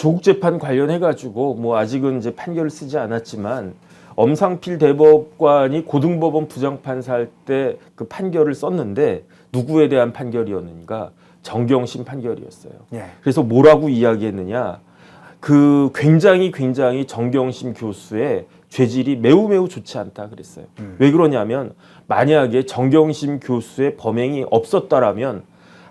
조국 재판 관련해 가지고 뭐 아직은 이제 판결을 쓰지 않았지만 엄상필 대법관이 고등법원 부장판사 할 때 그 판결을 썼는데 누구에 대한 판결이었는가? 정경심 판결이었어요. 예. 그래서 뭐라고 이야기했느냐? 그 굉장히 굉장히 정경심 교수의 죄질이 매우 매우 좋지 않다 그랬어요. 왜 그러냐면 만약에 정경심 교수의 범행이 없었다라면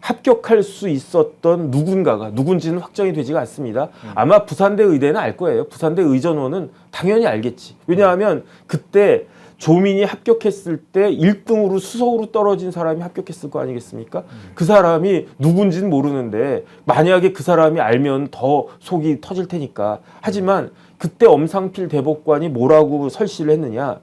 합격할 수 있었던 누군가가 누군지는 확정이 되지가 않습니다. 아마 부산대 의대는 알 거예요. 부산대 의전원은 당연히 알겠지. 왜냐하면 그때 조민이 합격했을 때 1등으로 수석으로 떨어진 사람이 합격했을 거 아니겠습니까? 그 사람이 누군지는 모르는데 만약에 그 사람이 알면 더 속이 터질 테니까. 하지만 그때 엄상필 대법관이 뭐라고 설시를 했느냐?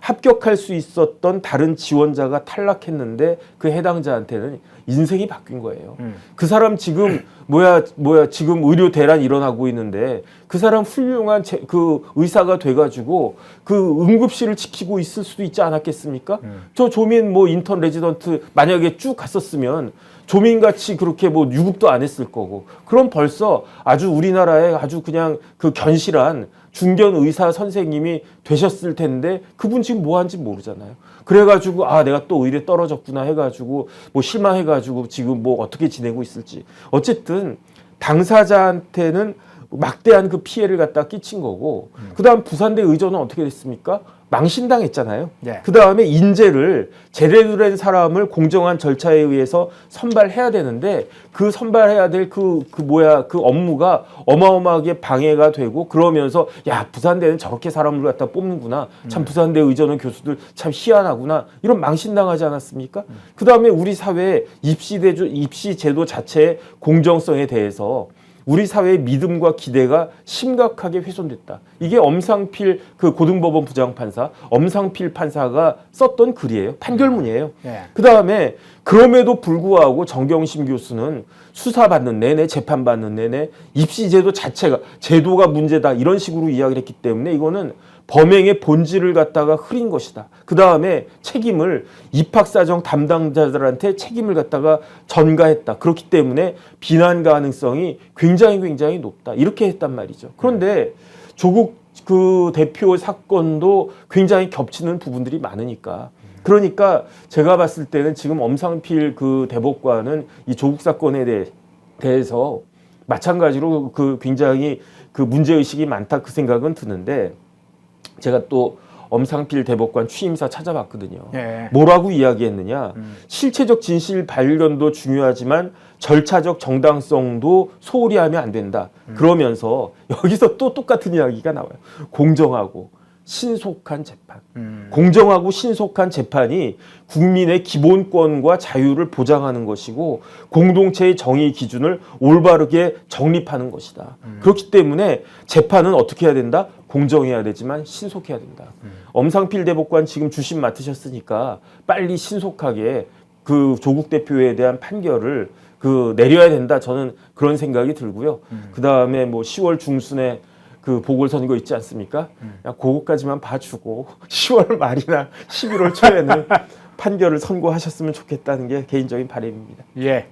합격할 수 있었던 다른 지원자가 탈락했는데 그 해당자한테는 인생이 바뀐 거예요. 음. 그 사람 지금 뭐야 뭐야 지금 의료 대란 일어나고 있는데 그 사람 훌륭한 제- 그 의사가 돼가지고 그 응급실을 지키고 있을 수도 있지 않았겠습니까? 저 조민 뭐 인턴 레지던트 만약에 쭉 갔었으면 조민 같이 그렇게 뭐 유급도 안 했을 거고 그럼 벌써 아주 우리나라에 아주 그냥 그 견실한 중견 의사 선생님이 되셨을 텐데 그분 지금 뭐 하는지 모르잖아요. 그래가지고 아 내가 또 의대 떨어졌구나 해가지고 뭐 실망해가지고 지금 뭐 어떻게 지내고 있을지 어쨌든 당사자한테는 막대한 그 피해를 갖다 끼친 거고 그다음 부산대 의전은 어떻게 됐습니까? 망신당했잖아요. 예. 그 다음에 인재를 제대로 된 사람을 공정한 절차에 의해서 선발해야 되는데 그 선발해야 될그그 뭐야 그 업무가 어마어마하게 방해가 되고 그러면서 야 부산대는 저렇게 사람을 갖다 뽑는구나 참 부산대 의전원 교수들 참 희한하구나 이런 망신당하지 않았습니까? 그 다음에 우리 사회 입시 대조 입시 제도 자체의 공정성에 대해서 우리 사회의 믿음과 기대가 심각하게 훼손됐다. 이게 엄상필 그 고등법원 부장판사 엄상필 판사가 썼던 글이에요. 판결문이에요. 예. 그 다음에 그럼에도 불구하고 정경심 교수는 수사받는 내내 재판받는 내내 입시제도 자체가 제도가 문제다 이런 식으로 이야기를 했기 때문에 이거는 범행의 본질을 갖다가 흐린 것이다. 그 다음에 책임을 입학사정 담당자들한테 책임을 갖다가 전가했다. 그렇기 때문에 비난 가능성이 굉장히 굉장히 높다. 이렇게 했단 말이죠. 그런데 조국 그 대표 사건도 굉장히 겹치는 부분들이 많으니까 그러니까 제가 봤을 때는 지금 엄상필 그 대법관은 이 조국 사건에 대해, 대해서 마찬가지로 그 굉장히 그 문제 의식이 많다 그 생각은 드는데 제가 또 엄상필 대법관 취임사 찾아봤거든요. 예. 뭐라고 이야기했느냐? 음. 실체적 진실 발견도 중요하지만 절차적 정당성도 소홀히 하면 안 된다. 음. 그러면서 여기서 또 똑같은 이야기가 나와요. 공정하고 신속한 재판. 음. 공정하고 신속한 재판이 국민의 기본권과 자유를 보장하는 것이고 공동체의 정의 기준을 올바르게 정립하는 것이다. 그렇기 때문에 재판은 어떻게 해야 된다? 공정해야 되지만 신속해야 된다. 엄상필 대법관 지금 주심 맡으셨으니까 빨리 신속하게 그 조국 대표에 대한 판결을 그 내려야 된다. 저는 그런 생각이 들고요. 그 다음에 뭐 10월 중순에 그 보궐선거 있지 않습니까? 그냥 그거까지만 봐주고 10월 말이나 11월 초에는 판결을 선고하셨으면 좋겠다는 게 개인적인 바람입니다. 예.